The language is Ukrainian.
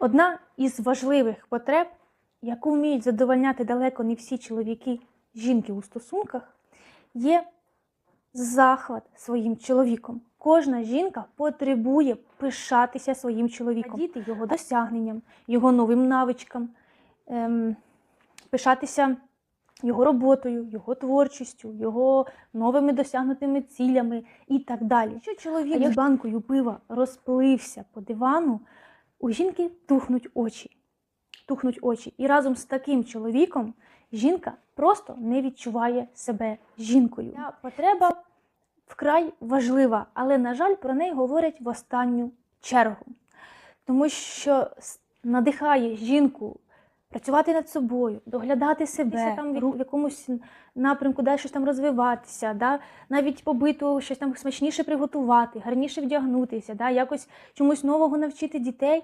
Одна із важливих потреб, яку вміють задовольняти далеко не всі чоловіки, жінки у стосунках, є захват своїм чоловіком. Кожна жінка потребує пишатися своїм чоловіком, радіти його досягненням, його новим навичкам, ем, пишатися його роботою, його творчістю, його новими досягнутими цілями і так далі. Якщо чоловік з банкою пива розплився по дивану, у жінки тухнуть очі. Тухнуть очі. І разом з таким чоловіком жінка просто не відчуває себе жінкою. Ця потреба вкрай важлива, але, на жаль, про неї говорять в останню чергу. Тому що надихає жінку працювати над собою, доглядати себе, там в якомусь напрямку далі щось там розвиватися, да? навіть побиту щось там смачніше приготувати, гарніше вдягнутися, да? якось чомусь нового навчити дітей.